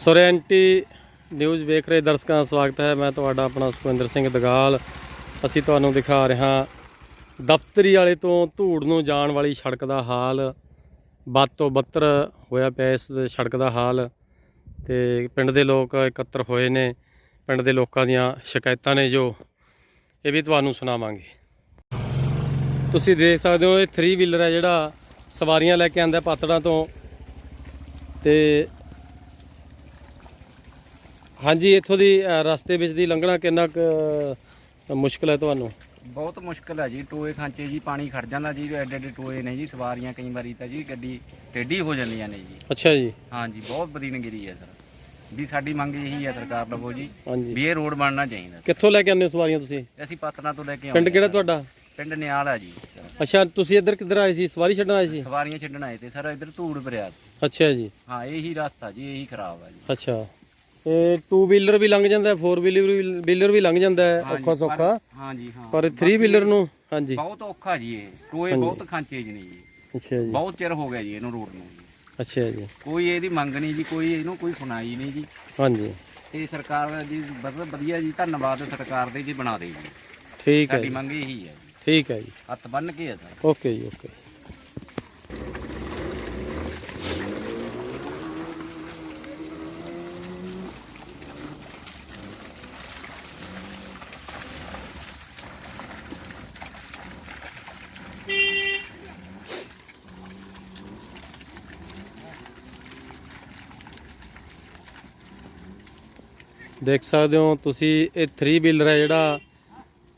ਸੋਰੈਂਟੀ news ਵੇਖ ਰਹੇ ਦਰਸ਼ਕਾਂ ਦਾ ਸਵਾਗਤ ਹੈ। ਮੈਂ ਤੁਹਾਡਾ ਆਪਣਾ ਸੁਖਵਿੰਦਰ ਸਿੰਘ ਦਗਾਲ। ਅਸੀਂ ਤੁਹਾਨੂੰ ਦਿਖਾ ਰਿਹਾ ਦਫ਼ਤਰੀ ਵਾਲੇ ਤੋਂ ਧੂੜ ਨੂੰ ਜਾਣ ਵਾਲੀ ਸੜਕ ਦਾ ਹਾਲ। ਬਦ ਤੋਂ ਬੱਤਰ ਹੋਇਆ ਪਿਆ ਇਸ ਸੜਕ ਦਾ ਹਾਲ ਤੇ ਪਿੰਡ ਦੇ ਲੋਕ ਇਕੱਤਰ ਹੋਏ ਨੇ। ਪਿੰਡ ਦੇ ਲੋਕਾਂ ਦੀਆਂ ਸ਼ਿਕਾਇਤਾਂ ਨੇ ਜੋ ਇਹ ਵੀ ਤੁਹਾਨੂੰ ਸੁਣਾਵਾਂਗੇ। ਤੁਸੀਂ ਦੇਖ ਸਕਦੇ ਹੋ ਇਹ 3 ਵੀਲਰ ਹੈ ਜਿਹੜਾ ਸਵਾਰੀਆਂ ਲੈ ਕੇ ਆਂਦਾ ਪਾਤੜਾਂ ਤੋਂ ਤੇ ਹਾਂਜੀ ਇੱਥੋਂ ਦੀ ਅ, ਰਸਤੇ ਵਿੱਚ ਦੀ ਲੰਘਣਾ ਕਿੰਨਾ ਕੁ ਅ, ਮੁਸ਼ਕਲ ਹੈ ਤੁਹਾਨੂੰ? ਬਹੁਤ ਮੁਸ਼ਕਲ ਹੈ ਜੀ ਟੋਏ ਖਾਂਚੇ ਜੀ ਪਾਣੀ ਖੜ ਜਾਂਦਾ ਜੀ ਐਡੇ ਐਡੇ ਟੋਏ ਨੇ ਜੀ ਸਵਾਰੀਆਂ ਕਈ ਵਾਰੀ ਤਾਂ ਜੀ ਗੱਡੀ ਟੇਢੀ ਹੋ ਜਾਂਦੀਆਂ ਨੇ ਜੀ। ਅੱਛਾ ਜੀ। ਹਾਂਜੀ ਬਹੁਤ ਬਦੀਨਗਿਰੀ ਹੈ ਸਰ। ਵੀ ਸਾਡੀ ਮੰਗ ਇਹੀ ਹੈ ਸਰਕਾਰ ਵੱਲੋਂ ਜੀ ਹਾਂਜੀ। ਵੀ ਇਹ ਰੋਡ ਬਣਨਾ ਚਾਹੀਦਾ। ਕਿੱਥੋਂ ਲੈ ਕੇ ਆਉਂਦੇ ਹੋ ਸਵਾਰੀਆਂ ਤੁਸੀਂ? ਅਸੀਂ ਪਾਤਨਾ ਤੋਂ ਲੈ ਕੇ ਪਿੰਡ ਆਉਂਦੇ ਕਿਹੜਾ। ਤੁਹਾਡਾ? ਪਿੰਡ ਨਿਆਲ ਹੈ ਜੀ। ਸਰ। ਅੱਛਾ ਤੁਸੀਂ ਇੱਧਰ ਕਿੱਧਰ ਆਏ ਸੀ? ਸਵਾਰੀ ਛੱਡਣ ਆਏ ਸੀ? ਸਵਾਰੀਆਂ ਛੱਡਣ ਆਏ ਤੇ ਸਰ ਇੱਧਰ ਧੂੜ ਭਰਿਆ ਸੀ। ਅੱਛਾ ਜੀ। ਹਾਂ ਇਹੀ ਰਸਤਾ ਜੀ ਇਹੀ ਖਰਾਬ ਹੈ ਜੀ। ਅੱਛਾ। ਇਹ 2 ਵੀਲਰ ਵੀ ਲੰਘ ਜਾਂਦਾ ਹੈ 4 ਵੀਲਰ ਵੀਲਰ ਵੀ ਲੰਘ ਜਾਂਦਾ ਹੈ ਔਖਾ ਸੌਖਾ। ਹਾਂਜੀ ਹਾਂ। ਪਰ 3 ਵੀਲਰ ਨੂੰ ਹਾਂਜੀ। ਬਹੁਤ ਔਖਾ ਜੀ ਇਹ। ਟੋਏ। ਬਹੁਤ ਖਾਂਚੇ ਜੀ ਨੇ ਜੀ। ਅੱਛਾ ਜੀ। ਬਹੁਤ ਚਿਰ ਹੋ ਗਿਆ ਜੀ ਇਹਨੂੰ ਰੋਡ ਨੂੰ। ਅੱਛਾ ਜੀ। ਕੋਈ ਇਹਦੀ ਮੰਗ ਨਹੀਂ ਜੀ ਕੋਈ ਇਹਨੂੰ ਕੋਈ ਸੁਣਾਈ ਨਹੀਂ ਜੀ। ਹਾਂਜੀ। ਤੇ ਸਰਕਾਰ ਜੀ ਬਹੁਤ ਵਧੀਆ ਜੀ ਧੰਨਵਾਦ ਸਰਕਾਰ ਦੇ ਜੀ ਬਣਾ ਦੇ ਜੀ। ਠੀਕ ਹੈ ਸਾਡੀ ਮੰਗ ਇਹੀ ਹੈ ਜੀ। ਠੀਕ ਹੈ ਜੀ। ਹੱਥ ਬੰਨ ਕੇ ਹੈ ਸਰ। ਓਕੇ ਜੀ ਓਕੇ। ਦੇਖ ਸਕਦੇ ਹੋ ਤੁਸੀਂ ਇਹ 3 ਵੀਲਰ ਹੈ ਜਿਹੜਾ।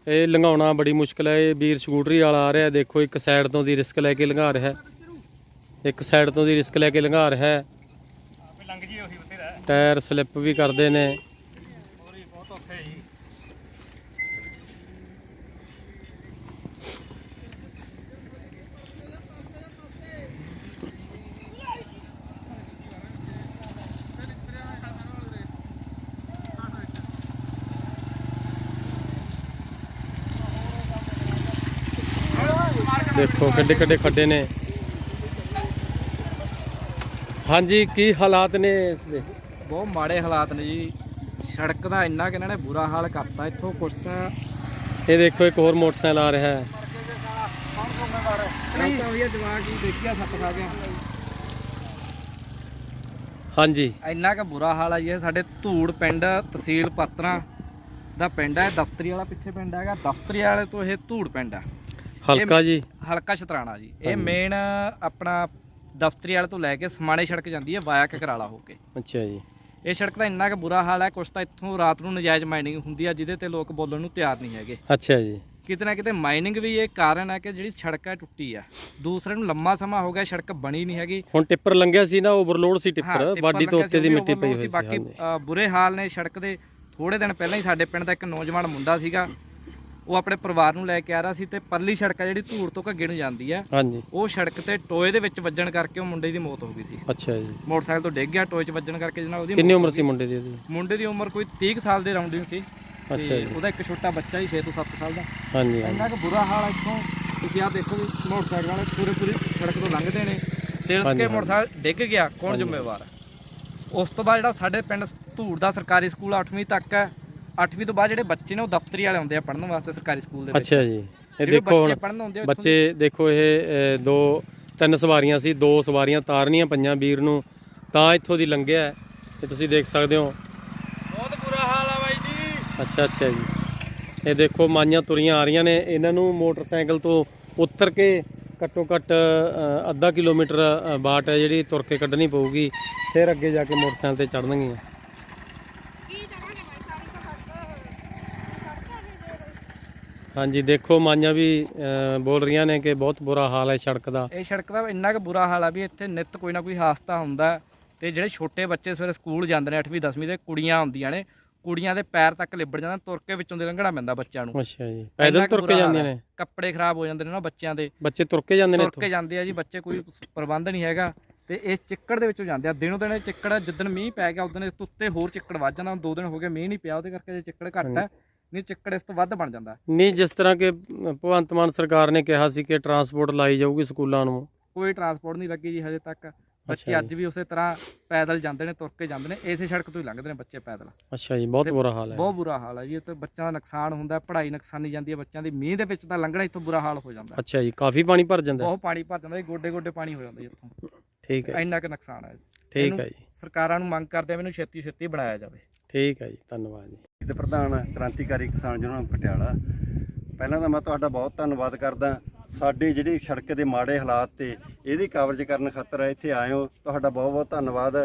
ਇਹ ਲੰਘਾਉਣਾ ਬੜੀ ਮੁਸ਼ਕਲ ਹੈ ਇਹ ਵੀਰ ਸਕੂਟਰੀ ਵਾਲਾ ਆ ਰਿਹਾ। ਦੇਖੋ ਇੱਕ ਸਾਈਡ ਤੋਂ ਦੀ ਰਿਸਕ ਲੈ ਕੇ ਲੰਘਾ ਰਿਹਾ। ਹੈ ਇੱਕ ਸਾਈਡ ਤੋਂ ਦੀ ਰਿਸਕ ਲੈ ਕੇ ਲੰਘਾ ਰਿਹਾ। ਹੈ ਟਾਇਰ ਸਲਿੱਪ ਵੀ ਕਰਦੇ ਨੇ। ਦੇਖੋ ਕਿੱਡੇ ਕਿੱਡੇ ਖੱਡੇ ਨੇ। ਹਾਂਜੀ ਕੀ ਹਾਲਾਤ ਨੇ ਇਸ ਦੇ? ਬਹੁਤ ਮਾੜੇ ਹਾਲਾਤ ਨੇ ਜੀ। ਸੜਕ ਦਾ ਇੰਨਾ ਕਿ ਇਹਨਾਂ ਨੇ ਬੁਰਾ ਹਾਲ ਕਰਤਾ। ਇੱਥੋਂ ਕੁਛ ਤਾਂ ਇਹ ਦੇਖੋ ਇੱਕ ਹੋਰ ਮੋਟਰਸਾਈਕਲ ਆ ਰਿਹਾ ਹੈ। ਹਾਂਜੀ। ਇੰਨਾ ਕਿ ਬੁਰਾ ਹਾਲ ਆ ਜੀ। ਇਹ ਸਾਡੇ ਧੂੜ ਪਿੰਡ ਤਹਿਸੀਲ ਪਾਤਰਾ ਦਾ ਪਿੰਡ ਹੈ ਦਫ਼ਤਰੀ ਵਾਲਾ ਪਿੱਛੇ ਪਿੰਡ ਹੈਗਾ। ਦਫ਼ਤਰੀ ਵਾਲੇ ਤੋਂ ਇਹ ਧੂੜ ਪਿੰਡ ਹੈ ਹਲਕਾ ਜੀ? ਹਲਕਾ ਸ਼ਤਰਾਣਾ ਜੀ। ਇਹ ਮੇਨ ਆਪਣਾ ਦਫ਼ਤਰੀ ਵਾਲੇ ਤੋਂ ਲੈ ਕੇ ਸਮਾਣੇ ਸੜਕ ਜਾਂਦੀ ਹੈ ਵਾਇਆ ਕਕਰਾਲਾ ਹੋ ਕੇ। ਅੱਛਾ ਜੀ। ਇਹ ਸੜਕ ਦਾ ਇੰਨਾ ਕਿ ਬੁਰਾ ਹਾਲ ਹੈ ਕੁਛ ਤਾਂ ਇੱਥੋਂ ਰਾਤ ਨੂੰ ਨਜਾਇਜ਼ ਮਾਈਨਿੰਗ ਹੁੰਦੀ ਆ ਜਿਹਦੇ ਤੇ ਲੋਕ ਬੋਲਣ ਨੂੰ ਤਿਆਰ ਨਹੀਂ ਹੈਗੇ। ਅੱਛਾ ਜੀ। ਕਿਤੇ ਨਾ ਕਿਤੇ ਮਾਈਨਿੰਗ ਵੀ ਇਹ ਕਾਰਨ ਹੈ ਕਿ ਜਿਹੜੀ ਸੜਕ ਹੈ ਟੁੱਟੀ ਆ। ਦੂਸਰੇ ਨੂੰ ਲੰਮਾ ਸਮਾਂ ਹੋ ਗਿਆ ਸੜਕ ਬਣੀ ਨਹੀਂ ਹੈਗੀ। ਹੁਣ ਟਿੱਪਰ ਲੰਘਿਆ ਸੀ ਨਾ ਓਵਰਲੋਡ ਸੀ ਟਿੱਪਰ ਵਾਡੀ ਤੋਂ ਉੱਤੇ ਦੀ ਮਿੱਟੀ ਪਈ ਹੋਈ ਸੀ ਬਾਕੀ ਬੁਰੇ ਹਾਲ ਨੇ ਸੜਕ ਦੇ। ਥੋੜੇ ਦਿਨ ਪਹਿਲਾਂ ਹੀ ਸਾਡੇ ਪਿੰਡ ਦਾ ਇੱਕ ਨੌਜਵਾਨ ਮੁੰਡਾ ਸੀਗਾ ਉਹ ਆਪਣੇ ਪਰਿਵਾਰ ਨੂੰ ਲੈ ਕੇ ਆ ਰਿਹਾ ਸੀ ਤੇ ਪਰਲੀ ਸੜਕ ਆ ਜਿਹੜੀ ਧੂੜ ਤੋਂ ਘੱਗੇ ਨੂੰ ਜਾਂਦੀ ਹੈ ਹਾਂਜੀ। ਉਹ ਸੜਕ ਤੇ ਟੋਏ ਦੇ ਵਿੱਚ ਵੱਜਣ ਕਰਕੇ ਉਹ ਮੁੰਡੇ ਦੀ ਮੌਤ ਹੋ ਗਈ ਸੀ। ਅੱਛਾ ਜੀ। ਮੋਟਰਸਾਈਕਲ ਤੋਂ ਡਿੱਗ ਗਿਆ ਟੋਏ 'ਚ ਵੱਜਣ ਕਰਕੇ ਜਨਾਬ ਉਹਦੀ ਕਿੰਨੀ ਉਮਰ ਸੀ ਮੁੰਡੇ ਦੀ ਉਹਦੀ? ਮੁੰਡੇ ਦੀ ਉਮਰ ਕੋਈ 30 ਕੁ ਸਾਲ ਦੇ ਰਾਉਂਡਿੰਗ ਸੀ। ਅੱਛਾ ਜੀ। ਉਹਦਾ ਇੱਕ ਛੋਟਾ ਬੱਚਾ ਹੀ 6 ਤੋਂ 7 ਸਾਲ ਦਾ। ਹਾਂਜੀ ਇੰਨਾ ਕੁ ਬੁਰਾ ਹਾਲ ਆ ਇੱਥੋਂ। ਤੁਸੀਂ ਆ ਦੇਖੋ ਵੀ ਮੋਟਰਸਾਈਕਲ ਵਾਲੇ ਪੂਰੇ ਪੂਰੀ ਸੜਕ ਤੋਂ ਲੰਘਦੇ ਨੇ। ਹਾਂਜੀ, ਕੇ। ਮੋਟਰਸਾਈਕਲ ਡਿੱਗ ਗਿਆ ਕੌਣ ਜ਼ਿੰਮੇਵਾਰ? ਹੈ ਉਸ ਤੋਂ ਬਾਅਦ ਜਿਹੜਾ ਸਾਡੇ ਪਿੰਡ ਧੂੜ ਦਾ ਸਰਕਾਰੀ ਸਕੂਲ 8ਵੀਂ ਤੱਕ ਹੈ 8ਵੀਂ ਤੋਂ ਬਾਅਦ ਜਿਹੜੇ ਬੱਚੇ ਨੇ ਉਹ ਦਫ਼ਤਰੀ ਵਾਲੇ ਆਉਂਦੇ ਆ ਪੜ੍ਹਨ ਵਾਸਤੇ ਸਰਕਾਰੀ ਸਕੂਲ ਦੇ ਵਿੱਚ। ਅੱਛਾ ਜੀ। ਇਹ ਜਿਹੜੇ ਦੇਖੋ ਬੱਚੇ ਹੁਣ ਆ ਉੱਥੋਂ ਬੱਚੇ ਦੇਖੋ ਇਹ ਅ, ਦੋ ਤਿੰਨ ਸਵਾਰੀਆਂ ਸੀ ਦੋ ਸਵਾਰੀਆਂ ਤਾਰਨੀਆਂ ਪਈਆਂ ਵੀਰ ਨੂੰ ਤਾਂ ਇੱਥੋਂ ਦੀ ਲੰਘਿਆ ਹੈ। ਤੇ ਤੁਸੀਂ ਦੇਖ ਸਕਦੇ ਹੋ। ਬਹੁਤ ਬੁਰਾ ਹਾਲ ਆ ਬਾਈ ਜੀ। ਅੱਛਾ ਅੱਛਾ ਜੀ। ਇਹ ਦੇਖੋ ਮਾਈਆਂ ਤੁਰੀਆਂ ਆ ਰਹੀਆਂ ਨੇ। ਇਹਨਾਂ ਨੂੰ ਮੋਟਰਸਾਈਕਲ ਤੋਂ ਉਤਰ ਕੇ ਘੱਟੋ ਘੱਟ ਅ, ਅੱਧਾ ਕਿਲੋਮੀਟਰ ਅ, ਬਾਟ ਹੈ ਜਿਹੜੀ ਤੁਰ ਕੇ ਕੱਢਣੀ ਪਊਗੀ। ਫਿਰ ਅੱਗੇ ਜਾ ਕੇ ਮੋਟਰਸਾਈਕਲ ਤੇ ਚੜਨਗੀਆਂ ਹਾਂਜੀ ਦੇਖੋ ਮਾਈਆਂ ਵੀ ਬੋਲ ਰਹੀਆਂ ਨੇ ਕਿ ਬਹੁਤ ਬੁਰਾ ਹਾਲ ਹੈ ਸੜਕ ਦਾ। ਇਹ ਸੜਕ ਦਾ ਇੰਨਾ ਕੁ ਬੁਰਾ ਹਾਲ ਆ ਵੀ ਇੱਥੇ ਨਿਤ ਕੋਈ ਨਾ ਕੋਈ ਹਾਦਸਾ ਹੁੰਦਾ ਤੇ ਜਿਹੜੇ ਛੋਟੇ ਬੱਚੇ ਸਵੇਰੇ ਸਕੂਲ ਜਾਂਦੇ ਨੇ 8ਵੀਂ 10ਵੀਂ ਦੇ ਕੁੜੀਆਂ ਆਉਂਦੀਆਂ ਨੇ ਕੁੜੀਆਂ ਦੇ ਪੈਰ ਤੱਕ ਲਿਬੜ ਜਾਂਦਾ ਤੁਰ ਕੇ ਵਿੱਚੋਂ ਦੀ ਲੰਘਣਾ ਪੈਂਦਾ ਬੱਚਿਆਂ ਨੂੰ। ਅੱਛਾ ਜੀ। ਪੈਦਲ ਤੁਰ ਕੇ ਹੈ। ਨੇ? ਕੱਪੜੇ ਖਰਾਬ ਹੋ ਜਾਂਦੇ ਨੇ ਨਾ ਬੱਚਿਆਂ ਦੇ। ਬੱਚੇ ਤੁਰ ਕੇ ਜਾਂਦੇ ਨੇ ਤੁਰ ਕੇ ਜਾਂਦੇ ਆ ਜੀ ਬੱਚੇ ਕੋਈ ਪ੍ਰਬੰਧ ਨਹੀਂ ਹੈਗਾ ਤੇ ਇਸ ਚਿੱਕੜ ਦੇ ਵਿੱਚੋਂ ਜਾਂਦੇ ਆ। ਦਿਨੋਂ ਦਿਨ ਚਿੱਕੜ ਜਿੱਦਣ ਮੀਂਹ ਪੈ ਗਿਆ ਉਦੋਂ ਇਸ ਉੱਤੇ ਹੋਰ ਚਿੱਕੜ ਵੱਧ ਜਾਂਦਾ ਦੋ ਦਿਨ ਹੋ ਗਏ ਮੀਂਹ ਨਹੀਂ ਪਿਆ ਉਹਦੇ ਕਰਕੇ ਜੇ ਚਿੱਕੜ ਘੱਟ ਹੈ। ਨਹੀਂ ਚਿੱਕੜ ਇਸ ਤੋਂ ਵੱਧ ਬਣ ਜਾਂਦਾ। ਨਹੀਂ ਜਿਸ ਤਰ੍ਹਾਂ ਕਿ ਭਗਵੰਤ ਮਾਨ ਸਰਕਾਰ ਨੇ ਕਿਹਾ ਸੀ ਕਿ ਟਰਾਂਸਪੋਰਟ ਲਾਈ ਜਾਊਗੀ ਸਕੂਲਾਂ ਨੂੰ। ਕੋਈ ਟਰਾਂਸਪੋਰਟ ਨਹੀਂ ਲੱਗੀ ਜੀ ਹਜੇ ਤੱਕ। ਬੱਚੇ। ਅੱਜ ਵੀ ਉਸੇ ਤਰ੍ਹਾਂ ਪੈਦਲ ਜਾਂਦੇ ਨੇ ਤੁਰ ਕੇ ਜਾਂਦੇ ਨੇ ਇਸੇ ਸੜਕ ਤੋਂ ਹੀ ਲੰਘਦੇ ਨੇ ਬੱਚੇ ਪੈਦਲ। ਅੱਛਾ ਜੀ ਬਹੁਤ ਬੁਰਾ ਹਾਲ ਹੈ। ਬਹੁਤ ਬੁਰਾ ਹਾਲ ਹੈ ਜੀ ਤੇ ਬੱਚਿਆਂ ਦਾ ਨੁਕਸਾਨ ਹੁੰਦਾ ਪੜ੍ਹਾਈ ਨੁਕਸਾਨੀ ਜਾਂਦੀ ਹੈ ਬੱਚਿਆਂ ਦੀ ਮੀਂਹ ਦੇ ਵਿੱਚ ਤਾਂ ਲੰਘਣਾ ਇੱਥੋਂ ਬੁਰਾ ਹਾਲ ਹੋ ਜਾਂਦਾ। ਅੱਛਾ ਜੀ ਕਾਫੀ ਪਾਣੀ ਭਰ ਜਾਂਦਾ। ਬਹੁਤ ਪਾਣੀ ਭਰ ਜਾਂਦਾ ਜੀ ਗੋਡੇ ਗੋਡੇ ਪਾਣੀ ਹੋ ਜਾਂਦਾ ਜੀ ਇੱਥੋਂ। ਠੀਕ ਹੈ ਇੰਨਾ ਕੁ ਨੁਕਸਾਨ ਹੈ। ਠੀਕ ਹੈ ਜੀ। ਸਰਕਾਰਾਂ ਨੂੰ ਮੰਗ ਕਰਦੇ ਆ ਮੈਨੂੰ ਛੇਤੀ ਛੇਤੀ ਬਣਾਇਆ ਜਾਵੇ। ਠੀਕ ਹੈ ਜੀ ਧੰਨਵਾਦ ਜੀ। ਤੇ ਪ੍ਰਧਾਨ ਕ੍ਰਾਂਤੀਕਾਰੀ ਕਿਸਾਨ ਯੂਨੀਅਨ ਪਟਿਆਲਾ। ਪਹਿਲਾਂ ਤਾਂ ਮੈਂ ਤੁਹਾਡਾ ਬਹੁਤ ਧੰਨਵਾਦ ਕਰਦਾ। ਸਾਡੇ ਜਿਹੜੀ ਸੜਕ ਦੇ ਮਾੜੇ ਹਾਲਾਤ ਤੇ ਇਹਦੀ ਕਵਰੇਜ ਕਰਨ ਖਾਤਰ ਇੱਥੇ ਆਏ ਹੋ। ਤੁਹਾਡਾ ਬਹੁਤ ਬਹੁਤ ਧੰਨਵਾਦ।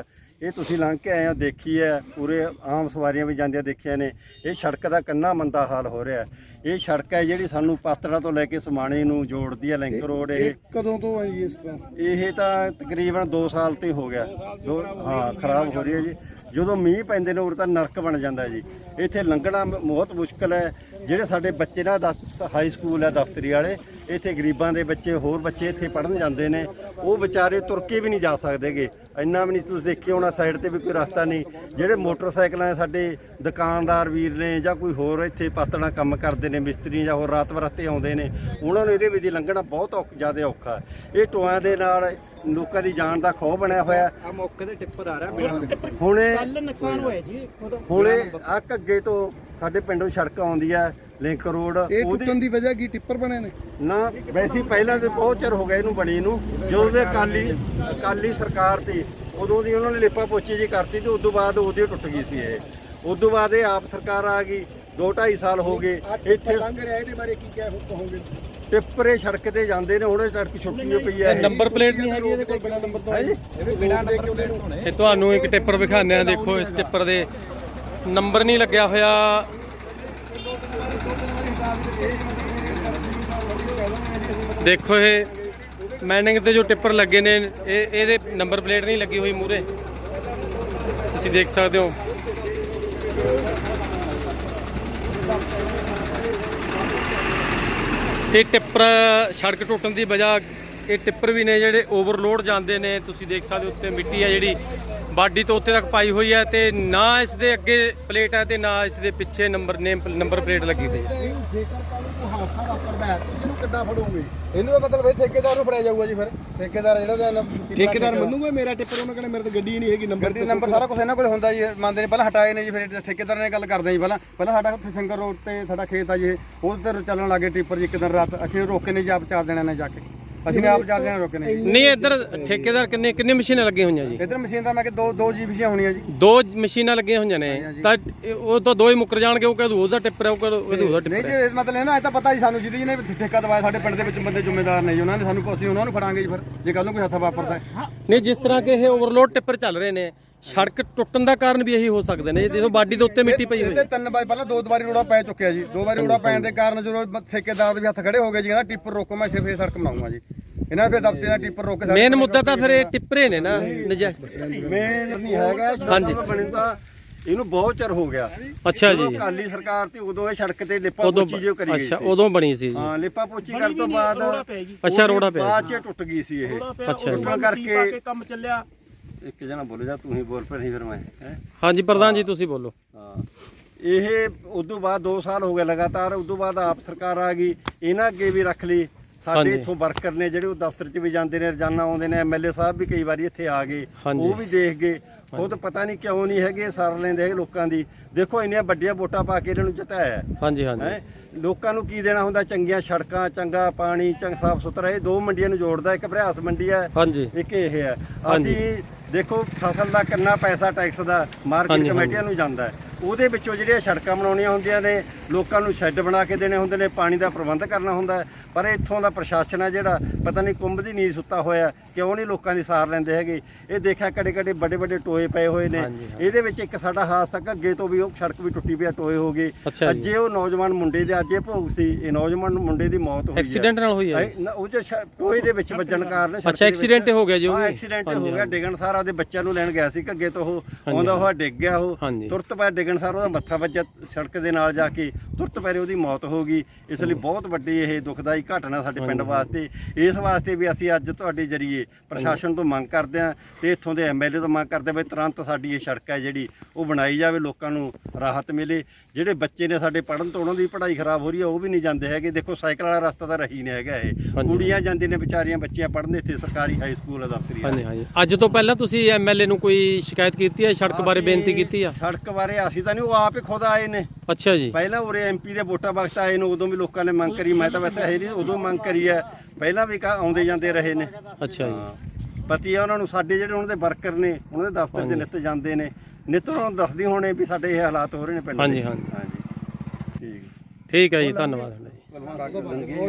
ਇਹ ਤੁਸੀਂ ਲੰਘ ਕੇ ਆਏ ਹੋ ਦੇਖੀ ਹੈ ਪੂਰੇ ਆਮ ਸਵਾਰੀਆਂ ਵੀ ਜਾਂਦੀਆਂ ਦੇਖੀਆਂ ਨੇ। ਇਹ ਸੜਕ ਦਾ ਕੰਨਾ ਮੰਦਾ ਹਾਲ ਹੋ ਰਿਹਾ। ਇਹ ਸੜਕ ਹੈ ਜਿਹੜੀ ਸਾਨੂੰ ਪਾਤੜਾ ਤੋਂ ਲੈ ਕੇ ਸਮਾਣੇ ਨੂੰ ਜੋੜਦੀ ਹੈ ਲਿੰਕ ਰੋਡ ਇਹ। ਕਦੋਂ ਤੋਂ ਆਈ ਇਸ ਤਰ੍ਹਾਂ? ਇਹ ਤਾਂ ਤਕਰੀਬਨ 2 ਸਾਲ ਤੇ ਹੋ ਗਿਆ। ਦੋ ਹਾਂ ਖਰਾਬ ਹੋ ਰਹੀ ਹੈ ਜੀ। ਜਦੋਂ ਮੀਂਹ ਪੈਂਦੇ ਨੇ ਉਰ ਤਾਂ ਨਰਕ ਬਣ ਜਾਂਦਾ ਜੀ। ਇੱਥੇ ਲੰਘਣਾ ਬਹੁਤ ਮੁਸ਼ਕਲ ਹੈ। ਜਿਹੜੇ ਸਾਡੇ ਬੱਚੇ ਨਾ ਦਸ ਹਾਈ ਸਕੂਲ ਹੈ ਦਫ਼ਤਰੀ ਵਾਲੇ ਇੱਥੇ ਗਰੀਬਾਂ ਦੇ ਬੱਚੇ ਹੋਰ ਬੱਚੇ ਇੱਥੇ ਪੜਨ ਜਾਂਦੇ ਨੇ ਉਹ ਵਿਚਾਰੇ ਤੁਰ ਕੇ ਵੀ ਨਹੀਂ ਜਾ ਸਕਦੇਗੇ। ਇੰਨਾ ਵੀ ਨਹੀਂ ਤੁਸੀਂ ਦੇਖਿਓ ਹੋਣਾ ਸਾਈਡ ਤੇ ਵੀ ਕੋਈ ਰਸਤਾ ਨਹੀਂ। ਜਿਹੜੇ ਮੋਟਰਸਾਈਕਲਾਂ ਦੇ ਸਾਡੇ ਦੁਕਾਨਦਾਰ ਵੀਰ ਨੇ ਜਾਂ ਕੋਈ ਹੋਰ ਇੱਥੇ ਪਾਤਣਾ ਕੰਮ ਕਰਦੇ ਨੇ ਮਿਸਤਰੀ ਜਾਂ ਹੋਰ ਰਾਤ ਬਰਾਤੇ ਆਉਂਦੇ ਨੇ ਉਹਨਾਂ ਨੂੰ ਇਹਦੇ ਵਿੱਚ ਦੀ ਲੰਘਣਾ ਬਹੁਤ ਜ਼ਿਆਦਾ ਔਖਾ। ਇਹ ਟੋਆਂ ਦੇ ਨਾਲ ਲੋਕਾਂ ਦੀ ਜਾਨ ਦਾ ਖੋਹ ਬਣਿਆ ਹੋਇਆ। ਆ ਮੌਕੇ ਤੇ ਟਿੱਪਰ ਆ ਰਿਹਾ ਹੁਣੇ ਕੱਲ ਨੁਕਸਾਨ ਹੋਇਆ ਜੀ ਹੁਣੇ ਆ ਅੱਗੇ ਤੋਂ ਸਾਡੇ ਪਿੰਡੋਂ ਸੜਕ ਆਉਂਦੀ ਹੈ ਲਿੰਕ ਰੋਡ ਇਹ ਟੁੱਟਣ ਦੀ ਵਜ੍ਹਾ ਕੀ? ਟਿੱਪਰ ਬਣੇ ਨੇ? ਨਾ ਵੈਸੇ ਪਹਿਲਾਂ ਤੇ ਬਹੁਤ ਚਿਰ ਹੋ ਗਿਆ ਇਹਨੂੰ ਬਣੀ ਨੂੰ। ਜਦੋਂ ਦੇ ਅਕਾਲੀ ਅਕਾਲੀ ਸਰਕਾਰ ਤੇ ਉਦੋਂ ਦੀ ਉਹਨਾਂ ਨੇ ਲਿਪਾ ਪੋਚੀ ਜੀ ਕਰਤੀ ਤੇ ਉਦੋਂ ਬਾਅਦ ਉਹਦੀ ਟੁੱਟ ਗਈ ਸੀ ਇਹ। ਉਦੋਂ ਬਾਅਦ ਇਹ ਆਪ ਸਰਕਾਰ ਆ ਗਈ 2 2.5 ਸਾਲ ਹੋ ਗਏ। ਇੱਥੇ ਲੰਘ ਰਿਹਾ ਇਹਦੇ ਬਾਰੇ ਕੀ ਕਹਿ ਕਹੋਗੇ ਟਿੱਪਰੇ ਸੜਕ ਤੇ ਜਾਂਦੇ ਨੇ ਹੁਣ ਸੜਕ ਛੁੱਟੀ ਹੋਈ ਪਈ ਹੈ। ਇਹ। ਨੰਬਰ ਪਲੇਟ ਨਹੀਂ ਹੈਗੀ ਇਹਦੇ ਕੋਲ ਬਿਨਾ ਨੰਬਰ ਤੋਂ। ਹੈ ਜੀ? ਇਹ ਤੁਹਾਨੂੰ ਇੱਕ ਟਿੱਪਰ ਵਿਖਾਉਂਦੇ ਆ ਦੇਖੋ ਇਸ ਟਿੱਪਰ ਦੇ ਨੰਬਰ ਨਹੀਂ ਲੱਗਿਆ ਹੋਇਆ। ਦੇਖੋ ਇਹ ਮੈਨਿੰਗ ਤੇ ਜੋ ਟਿੱਪਰ ਲੱਗੇ ਨੇ, ਇਹ ਇਹਦੇ ਨੰਬਰ ਪਲੇਟ ਨਹੀਂ ਲੱਗੀ ਹੋਈ ਮੂਰੇ ਤੁਸੀਂ ਦੇਖ ਸਕਦੇ ਹੋ। ਇਹ ਟਿੱਪਰ ਸੜਕ ਟੁੱਟਣ ਦੀ ਵਜ੍ਹਾ ਇਹ ਟਿੱਪਰ ਵੀ ਨੇ ਜਿਹੜੇ ਓਵਰਲੋਡ ਜਾਂਦੇ ਨੇ ਤੁਸੀਂ ਦੇਖ ਸਕਦੇ ਹੋ ਉੱਤੇ ਮਿੱਟੀ ਹੈ ਜਿਹੜੀ ਬਾਡੀ ਤੋਂ ਉੱਤੇ ਤੱਕ ਪਾਈ ਹੋਈ ਹੈ ਤੇ ਨਾ ਇਸ ਦੇ ਅੱਗੇ ਪਲੇਟ ਹੈ ਤੇ ਨਾ ਇਸ ਦੇ ਪਿੱਛੇ ਨੰਬਰ ਨੇਮ ਨੰਬਰ ਪਲੇਟ ਲੱਗੀ ਹੋਈ ਹੈ। ਜੇਕਰ ਕੱਲ ਨੂੰ ਹਾਦਸਾ ਵਾਪਰਦਾ ਹੈ ਤੁਸੀਂ ਕਿੱਦਾਂ ਫੜੋਗੇ? ਇਹਨੂੰ ਤਾਂ ਮਤਲਬ ਇਹ ਠੇਕੇਦਾਰ ਨੂੰ ਫੜਿਆ ਜਾਊਗਾ ਜੀ ਫਿਰ। ਠੇਕੇਦਾਰ ਜਿਹੜਾ ਠੇਕੇਦਾਰ ਮੰਨੂਗਾ ਮੇਰਾ ਟਿੱਪਰ ਉਹਨਾਂ ਕਹਿੰਦੇ ਮੇਰੇ ਤਾਂ ਗੱਡੀ ਹੀ ਨਹੀਂ ਹੈਗੀ ਨੰਬਰ ਗੱਡੀ ਨੰਬਰ ਸਾਰਾ ਕੁਝ ਇਹਨਾਂ ਕੋਲ ਹੁੰਦਾ ਜੀ ਮੰਨਦੇ ਨੇ ਪਹਿਲਾਂ ਹਟਾਏ ਨੇ ਜੀ ਫਿਰ ਠੇਕੇਦਾਰ ਨੇ ਗੱਲ ਕਰਦੇ ਜੀ ਪਹਿਲਾਂ। ਪਹਿਲਾਂ ਸਾਡਾ ਉੱਥੇ ਸਿੰਗਰ ਰੋਡ ਤੇ ਸਾਡਾ ਖੇਤ ਆ ਜੀ ਉਹਦੇ ਤੇ ਚੱਲਣ ਲੱਗੇ ਟਿੱਪਰ ਜੀ ਇੱਕ ਦਿਨ ਰਾਤ ਅਸੀਂ ਰੋਕੇ ਨੇ ਜੀ ਆਪ ਚਾਰ ਦਿਨਾਂ ਨੇ ਜਾ ਕੇ। ਅਸੀਂ ਨੇ ਆਪ ਚਾਰ ਦਿਨਾਂ ਰੋਕੇ ਨੇ ਜੀ। ਨਹੀਂ ਇੱਧਰ ਠੇਕੇਦਾਰ ਕਿੰਨੇ ਕਿੰਨੇ ਮਸ਼ੀਨਾਂ ਲੱਗੀਆਂ ਹੋਈਆਂ ਜੀ? ਇਧਰ ਮਸ਼ੀਨ ਦਾ ਮੈਂ ਕਿ ਦੋ ਦੋ ਜੀਬੀਆਂ ਹੋਣੀਆਂ ਜੀ। ਦੋ ਮਸ਼ੀਨਾਂ ਲੱਗੀਆਂ ਹੋਈਆਂ ਨੇ। ਤਾਂ ਇਹ- ਉਹ ਤਾਂ ਦੋ ਹੀ ਮੁੱਕਰ ਜਾਣਗੇ ਉਹ ਕਹਦੂ ਉਹਦਾ ਟਿੱਪਰ ਹੈ ਉਹ ਕਹਦੂ ਉਹਦਾ ਨਹੀਂ ਟਿੱਪਰ ਜੀ ਹੈ। ਇਸ ਮਤਲਬ ਇਹ ਨਾ ਇਹ ਤਾਂ ਪਤਾ ਜੀ ਸਾਨੂੰ ਜਿਹਦੀ ਨੇ ਠੇਕਾ ਦਵਾਇਆ ਸਾਡੇ ਪਿੰਡ ਦੇ ਵਿੱਚ ਬੰਦੇ ਜ਼ਿੰਮੇਦਾਰ ਨੇ ਜੀ ਉਹਨਾਂ ਨੇ ਸਾਨੂੰ ਅਸੀਂ ਉਹਨਾਂ ਨੂੰ ਫੜਾਂਗੇ ਜੀ ਫਿਰ ਜੇ ਕੱਲ ਨੂੰ ਕੋਈ ਹਾਦਸਾ ਵਾਪਰਦਾ ਹੈ। ਨਹੀਂ ਜਿਸ ਤਰ੍ਹਾਂ ਕਿ ਇਹ ਓਵਰਲੋਡ ਟਿੱਪਰ ਚੱਲ ਰਹੇ ਨੇ ਸੜਕ ਟੁੱਟਣ ਦਾ ਕਾਰਨ ਵੀ ਇਹੀ ਹੋ ਸਕਦੇ ਨੇ ਦੇਖੋ ਬਾਡੀ ਦੇ ਉੱਤੇ ਮਿੱਟੀ ਪਈ ਹੋਈ ਇਹਦੇ ਤਿੰਨ ਵਾਰ ਪਹਿਲਾਂ ਦੋ ਵਾਰੀ ਰੋੜਾ ਪੈ ਚੁੱਕਿਆ ਜੀ ਦੋ ਵਾਰੀ ਰੋੜਾ ਪੈਣ ਦੇ ਕਾਰਨ ਜਦੋਂ ਠੇਕੇਦਾਰ ਦੇ ਵੀ ਹੱਥ ਖੜੇ ਹੋ ਗਏ ਜੀ ਕਹਿੰਦਾ ਟਿੱਪਰ ਰੋਕੋ ਮੈਂ ਸਿਰਫ ਇਹ ਸੜਕ ਬਣਾਉਂਗਾ ਜੀ। ਇਹਨਾਂ ਫਿਰ ਦਫ਼ਤਰ ਦਾ ਟਿੱਪਰ ਰੋਕ ਕੇ ਸਾਡੇ ਮੇਨ ਮੁੱਦਾ ਤਾਂ ਫਿਰ ਇਹ ਟਿੱਪਰੇ ਨੇ ਨਾ ਨਜਾਇਜ਼ ਮੇਨ ਨਹੀਂ ਹੈਗਾ ਹਾਂਜੀ। ਇਹਨੂੰ ਬਹੁਤ ਚਿਰ ਹੋ ਗਿਆ। ਅੱਛਾ ਜੀ। ਅਕਾਲੀ ਸਰਕਾਰ ਤੇ ਉਦੋਂ ਇਹ ਸੜਕ ਤੇ ਲਿਪਾ ਪੋਚੀ ਜੋ ਕਰੀ ਗਈ ਅੱਛਾ ਉਦੋਂ ਬਣੀ ਸੀ ਜੀ। ਹਾਂ ਲਿਪਾ ਪੋਚੀ ਕਰਨ ਤੋਂ ਬਾਅਦ ਅੱਛਾ ਰੋੜਾ ਪਿਆ ਬਾਅਦ ਚ ਟੁੱਟ ਗਈ ਸੀ ਇਹ। ਅੱਛਾ ਟੁੱਟਣ ਕਰਕੇ ਕੰਮ ਚੱਲਿਆ। ਇੱਕ ਜਣਾ ਬੋਲੇ ਜਾ ਤੂੰ ਹੀ ਬੋਲ ਪੈ ਨਹੀਂ ਫਿਰ ਮੈਂ ਹੈਂ? ਹਾਂਜੀ ਪ੍ਰਧਾਨ ਜੀ ਤੁਸੀਂ ਬੋਲੋ। ਹਾਂ। ਇਹ ਉਦੋਂ ਬਾਅਦ 2 ਸਾਲ ਹੋ ਗਏ ਲਗਾਤਾਰ ਉਦੋਂ ਬਾਅਦ ਆਪ ਸਰਕਾਰ ਆ ਗਈ ਇਹਨਾਂ ਅੱਗੇ ਵੀ ਰੱਖ ਲਈ। ਸਾਡੇ ਹਾਂਜੀ। ਇੱਥੋਂ ਵਰਕਰ ਨੇ ਜਿਹੜੇ ਉਹ ਦਫ਼ਤਰ 'ਚ ਵੀ ਜਾਂਦੇ ਨੇ ਰੋਜ਼ਾਨਾ ਆਉਂਦੇ ਨੇ ਐਮਐਲਏ ਸਾਹਿਬ ਵੀ ਕਈ ਵਾਰੀ ਇੱਥੇ ਆ ਗਏ ਹਾਂਜੀ। ਉਹ ਵੀ ਦੇਖ ਗਏ। ਖੁਦ ਪਤਾ ਨਹੀਂ ਕਿਉਂ ਨਹੀਂ ਹੈਗੇ ਸਾਰ ਲੈਂਦੇ ਹੈਗੇ ਲੋਕਾਂ ਦੀ। ਦੇਖੋ ਇੰਨੀਆਂ ਵੱਡੀਆਂ ਵੋਟਾਂ ਪਾ ਕੇ ਇਹਨਾਂ ਨੂੰ ਜਿਤਾਇਆ ਹੈ। ਹਾਂਜੀ ਹਾਂਜੀ। ਹੈਂ? ਲੋਕਾਂ ਨੂੰ ਕੀ ਦੇਣਾ ਹੁੰਦਾ? ਚੰਗੀਆਂ ਸੜਕਾਂ ਚੰਗਾ ਪਾਣੀ ਚੰਗ ਸਾਫ਼ ਸੁਥਰਾ ਇਹ ਦੋ ਮੰਡੀਆਂ ਨੂੰ ਜੋੜਦਾ ਇੱਕ ਭਰਿਆਸ ਮੰਡੀ ਹੈ ਹਾਂਜੀ। ਇੱਕ ਇਹ ਹੈ। ਹਾਂਜੀ। ਅਸੀਂ ਦੇਖੋ ਫਸਲ ਦਾ ਕਿੰਨਾ ਪੈਸਾ ਟੈਕਸ ਦਾ ਮਾਰਕੀਟ ਕਮੇਟੀਆਂ ਨੂੰ ਜਾਂਦਾ ਹੈ। ਉਹਦੇ ਵਿੱਚੋਂ ਜਿਹੜੀਆਂ ਸੜਕਾਂ ਬਣਾਉਣੀਆਂ ਹੁੰਦੀਆਂ ਨੇ ਲੋਕਾਂ ਨੂੰ ਸ਼ੈੱਡ ਬਣਾ ਕੇ ਦੇਣੇ ਹੁੰਦੇ ਨੇ ਪਾਣੀ ਦਾ ਪ੍ਰਬੰਧ ਕਰਨਾ ਹੁੰਦਾ ਪਰ ਇੱਥੋਂ ਦਾ ਪ੍ਰਸ਼ਾਸਨ ਹੈ ਜਿਹੜਾ ਪਤਾ ਨਹੀਂ ਕੁੰਭ ਦੀ ਨੀਂਦ ਸੁੱਤਾ ਹੋਇਆ ਕਿਉਂ ਨਹੀਂ ਲੋਕਾਂ ਦੀ ਸਾਰ ਲੈਂਦੇ ਹੈਗੇ। ਇਹ ਦੇਖਿਆ ਕੜੇ ਕੜੇ ਵੱਡੇ ਵੱਡੇ ਟੋਏ ਪਏ ਹੋਏ ਨੇ। ਇਹਦੇ ਵਿੱਚ ਇੱਕ ਸਾਡਾ ਹਾਦਸਾ ਅੱਗੇ ਤੋਂ ਵੀ ਉਹ ਸੜਕ ਵੀ ਟੁੱਟੀ ਪਈ ਆ ਟੋਏ ਹੋ ਗਏ। ਅੱਜੇ ਉਹ ਨੌਜਵਾਨ ਮੁੰਡੇ ਦੇ ਅੱਜ ਇਹ ਭੋਗ ਸੀ ਇਹ ਨੌਜਵਾਨ ਮੁੰਡੇ ਦੀ ਮੌਤ ਹੋਈ ਹੈ ਐਕਸੀਡੈਂਟ ਨਾਲ ਹੋਈ ਹੈ ਉਹ ਜੇ ਟੋਏ ਦੇ ਵਿੱਚ ਵੱਜਣ ਕਾਰਨ ਅੱਛਾ, accident ਹੋ ਗਿਆ ਜੀ ਉਹ? ਐਕਸੀਡੈਂਟ ਹੋ ਗਿਆ। ਡਿੱਗਣ ਸਾਰਾ ਦੇ ਬੱਚਿਆਂ ਨੂੰ ਲੈਣ ਗਿਆ ਸੀ ਘੱਗੇ ਤੋਂ ਉਹ ਆਉਂਦਾ ਹੋਇਆ ਡਿੱਗ ਗਿਆ ਉਹ। ਤੁਰਤ ਪੈ ਡਿੱਗਣ ਸਾਰ ਉਹਦਾ ਮੱਥਾ ਵੱਜਿਆ ਸੜਕ ਦੇ ਨਾਲ ਜਾ ਕੇ ਤੁਰਤ ਪੈਰੇ ਉਹਦੀ ਮੌਤ ਹੋ ਗਈ। ਇਸ ਲਈ ਬਹੁਤ ਵੱਡੀ ਇਹ ਦੁਖਦਾਈ ਘਟਨਾ ਸਾਡੇ ਪਿੰਡ ਵਾਸਤੇ। ਇਸ ਵਾਸਤੇ ਵੀ ਅਸੀਂ ਅੱਜ ਤੁਹਾਡੇ ਜਰੀਏ ਪ੍ਰਸ਼ਾਸਨ ਤੋਂ ਮੰਗ ਕਰਦੇ ਹਾਂ ਤੇ ਇੱਥੋਂ ਦੇ ਐਮਐਲਏ ਤੋਂ ਮੰਗ ਕਰਦੇ ਹਾਂ ਵੀ ਤੁਰੰਤ ਸਾਡੀ ਇਹ ਸੜਕ ਹੈ ਜਿਹੜੀ ਉਹ ਬਣਾਈ ਜਾਵੇ ਲੋਕਾਂ ਨੂੰ ਰਾਹਤ ਮਿਲੇ। ਜਿਹੜੇ ਬੱਚੇ ਨੇ ਸਾਡੇ ਪੜਨ ਤੋਂ ਉਹਨਾਂ ਦੀ ਪੜ੍ਹਾਈ ਖਰਾਬ ਹੋ ਰਹੀ ਹੈ ਉਹ ਵੀ ਨਹੀਂ ਜਾਂਦੇ ਹੈਗੇ। ਦੇਖੋ ਸਾਈਕਲ ਵਾਲਾ ਰਸਤਾ ਤਾਂ ਰਹੀ ਨਹੀਂ ਹੈਗਾ ਇਹ। ਕੁੜੀਆਂ ਜਾਂਦੀਆਂ ਨੇ ਵਿਚਾਰੀਆਂ ਬੱਚੀਆਂ ਪੜ੍ਹਨ ਇੱਥੇ ਸਰਕਾਰੀ ਹਾਈ ਸਕੂਲ ਆ। ਹਾਂਜੀ ਹਾਂਜੀ। ਅੱਜ ਤੋਂ ਪਹਿਲਾਂ ਤੁਸੀਂ ਐਮਐਲਏ ਨੂੰ ਕੋਈ ਸ਼ਿਕਾਇਤ ਕੀਤੀ ਹੈ? ਸੜਕ ਬਾਰੇ ਬੇਨਤੀ ਕੀਤੀ ਆ? ਸੜਕ ਬਾਰੇ ਅਸੀਂ ਤਾਂ ਨਹੀਂ ਉਹ ਆਪ ਹੀ ਖੁਦ ਆਏ ਨੇ। ਅੱਛਾ ਜੀ। ਪਹਿਲਾਂ ਉਰੇ ਐਮਪੀ ਦੇ ਵੋਟਾਂ ਵਕਤ ਆਏ ਨੂੰ ਉਦੋਂ ਵੀ ਲੋਕਾਂ ਨੇ ਮੰਗ ਕਰੀ ਮੈਂ ਤਾਂ ਵੈਸੇ ਹੈ ਨਹੀਂ ਉਦੋਂ ਮੰਗ ਕਰੀ ਹੈ। ਪਹਿਲਾਂ ਵੀ ਕਾ ਆਉਂਦੇ ਜਾਂਦੇ ਰਹੇ ਨੇ। ਅੱਛਾ ਜੀ। ਪਤੀ ਆ ਉਹਨਾਂ ਨੂੰ ਸਾਡੇ ਜਿਹੜੇ ਉਹਨਾਂ ਦੇ ਵਰਕਰ ਨੇ ਉਹਨਾਂ ਦੇ ਦਫ਼ਤਰ 'ਚ ਨਿੱਤ ਜਾਂਦੇ ਨੇ। ਨਿੱਤ ਉਹਨਾਂ ਨੂੰ ਦੱਸਦੀ ਹੋਣੇ ਵੀ ਸਾਡੇ ਇਹ ਹਾਲਾਤ ਹੋ ਰਹੇ ਨੇ ਪਿੰਡ ਦੇ। ਹਾਂਜੀ, ਹਾਂਜੀ। ਹਾਂਜੀ। ਠੀਕ। ਠੀਕ ਹੈ ਜੀ ਧੰਨਵਾਦ।